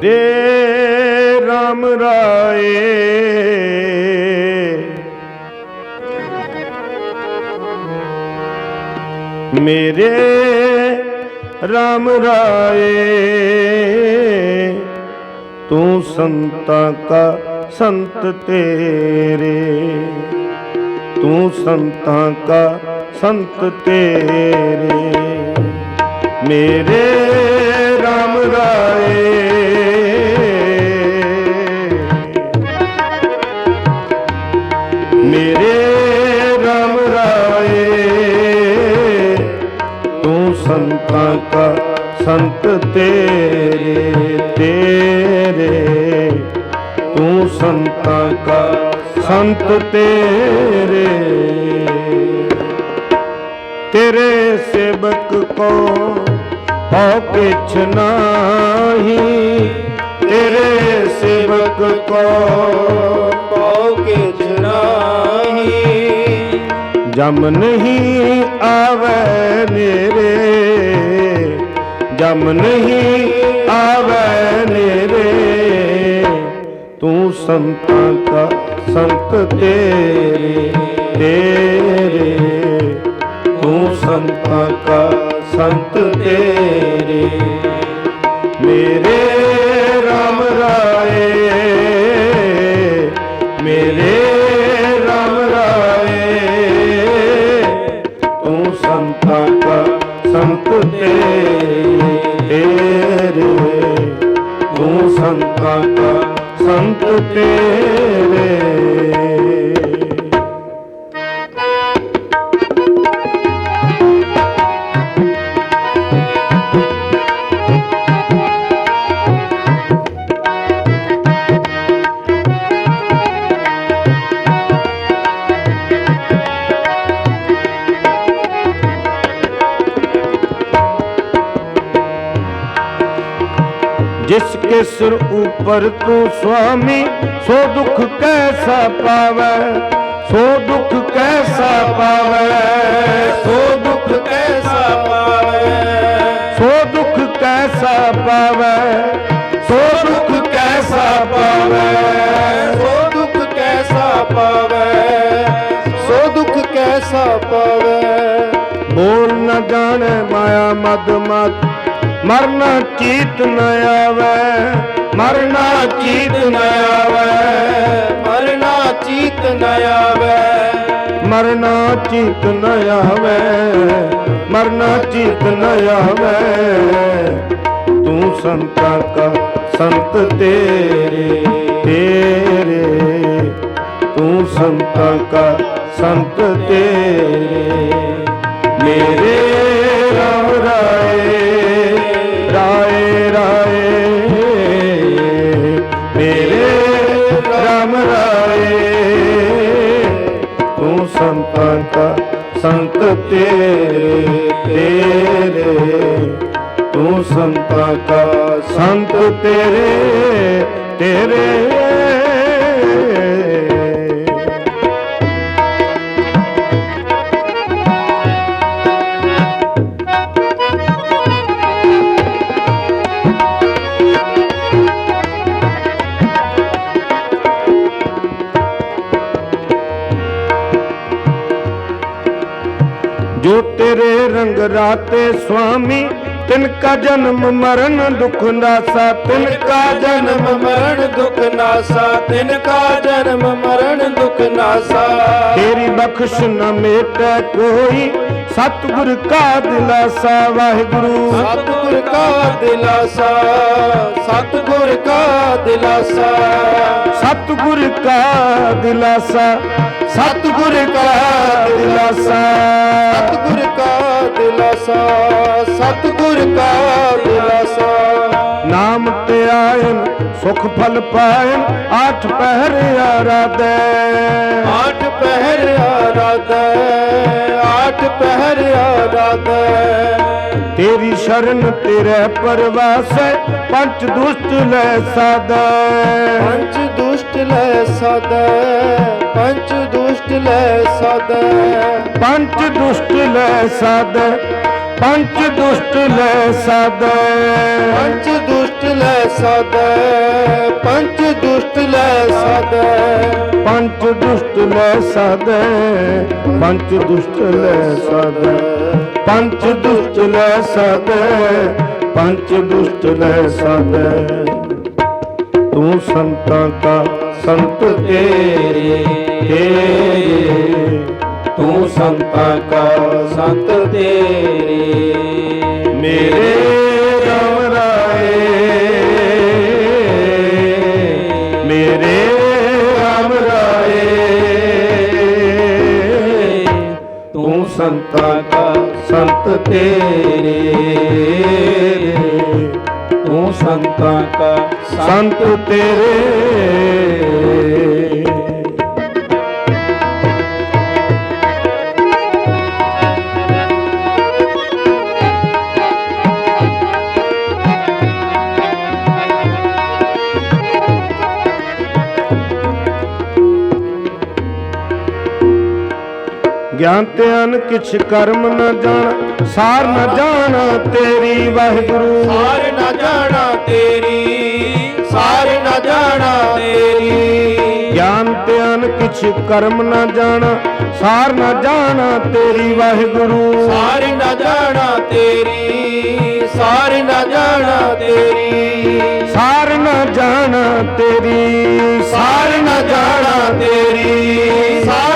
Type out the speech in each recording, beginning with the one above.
ਦੇ RAM ਰਾਏ। ਮੇਰੇ RAM ਰਾਏ, ਤੂੰ ਸੰਤਾਂ ਕਾ ਸੰਤ ਤੇਰੇ। ਤੂੰ ਸੰਤਾਂ ਕਾ ਸੰਤ ਤੇਰੇ। ਮੇਰੇ RAM ਰਾਏ। ਤੂੰ ਸੰਤਾਂ ਕਾ ਸੰਤ ਤੇਰੇ? ਤੇਰੇ ਸੇਵਕ ਕੋ ਹਉ ਕਿਛ ਨਾਹੀ? ਤੇਰੇ ਸੇਵਕ ਕੋ ਕੋ ਕਿਛ ਨਾਹੀ? ਜਮ ਨਹੀਂ ਆਵੇ ਨੇਰੇ ਜਮ ਨਹੀਂ ਆਵੇ ਸੰਤਾਂ ਕਾ ਸੰਤ ਤੇਰੇ ਤੇਰੇ। ਤੂੰ ਸੰਤਾਂ ਕਾ ਸੰਤ ਤੇਰੇ। ਮੇਰੇ ਜਿਸ ਕੇ ਸਿਰ ਉਪਰ ਤੂੰ ਸੁਆਮੀ, ਸੋ ਦੁੱਖ ਕੈਸਾ ਪਾਵੇ? ਸੋ ਦੁੱਖ ਕੈਸਾ ਪਾਵੇ? ਸੋ ਦੁੱਖ ਕੈਸਾ ਪਾਵੇ? ਸੋ ਦੁੱਖ ਕੈਸਾ ਪਾਵੇ? ਸੋ ਦੁੱਖ ਕੈਸਾ ਪਾਵੇ? ਸੋ ਦੁੱਖ ਕੈਸਾ ਪਾਵੇ? ਸੋ ਦੁੱਖ ਕੈਸਾ ਪਾਵੇ? ਮੋਲ ਨਾ ਜਾਣੇ ਮਾਇਆ ਮਦ ਮਤ ਮਰਨਾ ਚੀਤ ਨ ਆਵੇ, ਮਰਨਾ ਚੀਤ ਨ ਆਵੇ, ਮਰਨਾ ਚੀਤ ਨ ਆਵੇ। ਮਰਨਾ ਚੀਤ ਨ ਆਵੇ, ਮਰਨਾ ਚੀਤ ਨ ਆਵੇ। ਤੂੰ ਸੰਤਾ ਕਾ ਸੰਤ ਤੇਰੇ ਤੇਰੇ। ਤੂੰ ਸੰਤਾ ਕਾ ਸੰਤ ਤੇਰੇ। ਮੇਰੇ ਤੇਰੇ ਤੇਰੇ। ਤੂੰ ਸੰਤਾ ਕਾ ਸੰਤ ਤੇਰੇ ਤੇਰੇ। ਜੋ ਤੇਰੇ ਰੰਗ ਰਾਤੇ ਸੁਆਮੀ ਤਿਨ ਕਾ ਜਨਮ ਮਰਨ ਦੁਖ ਨਾਸਾ ਤਿਨ ਕਾ ਜਨਮ ਮਰਨ ਦੁਖ ਨਾਸਾ ਤਿਨ ਕਾ ਜਨਮ ਮਰਨ ਦੁਖ ਨਾਸਾ। ਤੇਰੀ ਬਖਸ਼ ਨ ਮੇਟੈ ਕੋਈ ਸਤਿਗੁਰ ਕਾ ਦਿਲਾਸਾ ਵਾਹਿਗੁਰੂ। ਸਤਿਗੁਰ ਕਾ ਦਿਲਾਸਾ ਸਤਿਗੁਰ ਕਾ ਦਿਲਾਸਾ। ਸਤਿਗੁਰ ਕਾ ਦਿਲਾਸਾ ਸਤਿਗੁਰ ਕਾ ਦਿਲਾਸਾ। ਸਤਿਗੁਰ ਕਾ ਦਿਲਾਸਾ ਸਤਿਗੁਰ ਕਾ ਦਿਲਾਸਾ। ਨਾਮ ਤੇ ਆਇਨ ਸੁਖ ਫਲ ਪਾਇਨ ਆਠ ਪਹਿਰ ਆਰਾਧੈ। ਆਠ ਪਹਿਰ ਆਰਾਧੈ ਆਠ ਪਹਿਰ ਆਰਾਧੈ। ਤੇਰੀ ਸ਼ਰਨ ਤੇਰੇ ਪਰਵਾਸੈ ਪੰਚ ਦੁਸ਼ਟ ਲੈ ਸਾਦਾ। ਪੰਚ ਦੁਸ਼ਟ ਲੈ ਸਾਧੈ ਪੰਚ ਦੁਸ਼ਟ ਲੈ ਸਾਧੈ ਪੰਚ ਦੁਸ਼ਟ ਲੈ ਸਾਦਾ ਪੰਚ ਦੁਸ਼ਟ ਲੈ ਸਾਦਾ। ਪੰਚ ਦੁਸ਼ਟ ਲੈ ਸਾਧੈ ਪੰਚ ਦੁਸ਼ਟ ਲੈ ਸਾਧੈ ਪੰਚ ਦੁਸ਼ਟ ਲੈ ਸਾਧੈ ਪੰਚ ਦੁਸ਼ਟ ਲੈ ਸਾਧੈ ਪੰਚ ਦੁਸ਼ਟ ਲੈ ਸਾਧੈ ਪੰਚ ਦੁਸ਼ਟ ਲੈ ਸਾਧੈ ਤੂੰ ਸੰਤਾਂ ਕਾ ਸੰਤ ਤੇਰੇ ਤੇਰੇ। ਤੂੰ ਸੰਤਾਂ ਕਾ ਸੰਤ ਤੇਰੇ। ਮੇਰੇ ਸੰਤਾ ਕਾ ਸੰਤ ਤੇਰੇ। ਤੂੰ ਸੰਤਾ ਕਾ ਸੰਤ ਤੇਰੇ। ਗਿਆਨ ਧਿਆਨ ਕਿਛ ਕਰਮ ਨ ਜਾਣ ਸਾਰ ਨ ਜਾਣ ਤੇਰੀ ਵਾਹਿਗੁਰੂ। ਸਾਰ ਨਾ ਜਾਣਾ ਤੇਰੀ ਸਾਰ ਨਾ ਜਾਣਾ ਤੇਰੀ। ਗਿਆਨ ਧਿਆਨ ਕਿਛ ਕਰਮ ਨ ਜਾਣਾ ਸਾਰ ਨ ਜਾਣਾ ਤੇਰੀ ਵਾਹਿਗੁਰੂ। ਸਾਰ ਨਾ ਜਾਣਾ ਤੇਰੀ ਸਾਰ ਨਾ ਜਾਣਾ ਤੇਰੀ। ਸਾਰ ਨ ਜਾਣਾ ਤੇਰੀ। ਸਾਰ ਨਾ ਜਾਣਾ ਤੇਰੀ ਸਾਰ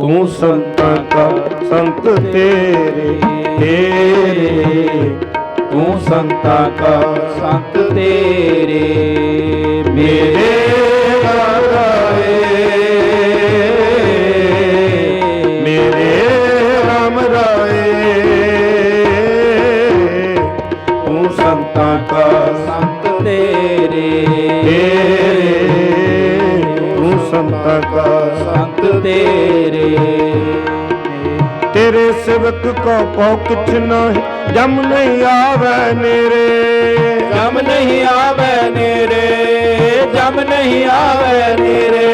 ਤੂੰ ਸੰਤਾਂ ਕਾ ਸੰਤ ਤੇਰੇ ਤੇਰੇ। ਤੂੰ ਸੰਤਾਂ ਕਾ ਸੰਤ ਤੇਰੇ। ਮੇਰੇ ਰਾਏ ਮੇਰੇ ਰਾਮ ਰਾਏ ਤੂੰ ਸੰਤਾਂ ਕਾ ਸੰਤ ਤੇਰੇ। ਤੇਰੇ। ਤੂੰ ਸੰਤਾਂ ਕਾ ਸੰਤ ਤੇਰੇ ਤੇਰੇ। ਸੇਵਕ ਕੋ ਪਉ ਕਿਛ ਨਾਹੀ ਜਮ ਨਹੀਂ ਆਵੇ ਨੇਰੇ। ਜਮ ਨਹੀਂ ਆਵੇ ਨੇਰੇ ਜਮ ਨਹੀਂ ਆਵੇ ਨੇਰੇ।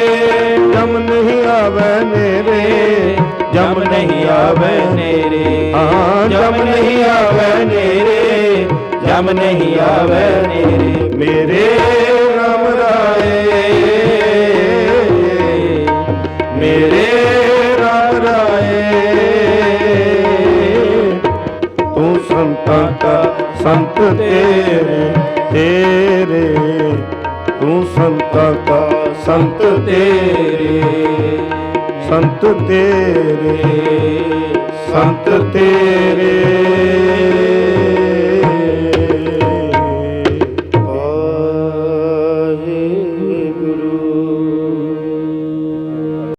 ਜਮ ਨਹੀਂ ਆਵੇ ਨੇਰੇ ਜਮ ਨਹੀਂ ਆਵੇ ਨੇਰੇ। ਹਾਂ, ਜਮ ਨਹੀਂ ਆਵੇ ਨੇਰੇ ਜਮ ਨਹੀਂ ਆਵੇ ਨੇਰੇ। ਮੇਰੇ ਰਾਮ ਰਾਏ ਮੇਰੇ ਤੇਰੇ ਤੇਰੇ ਤੂੰ ਸੰਤਾਂ ਕਾ ਸੰਤ ਤੇਰੇ। ਸੰਤ ਤੇਰੇ ਸੰਤ ਤੇਰੇ।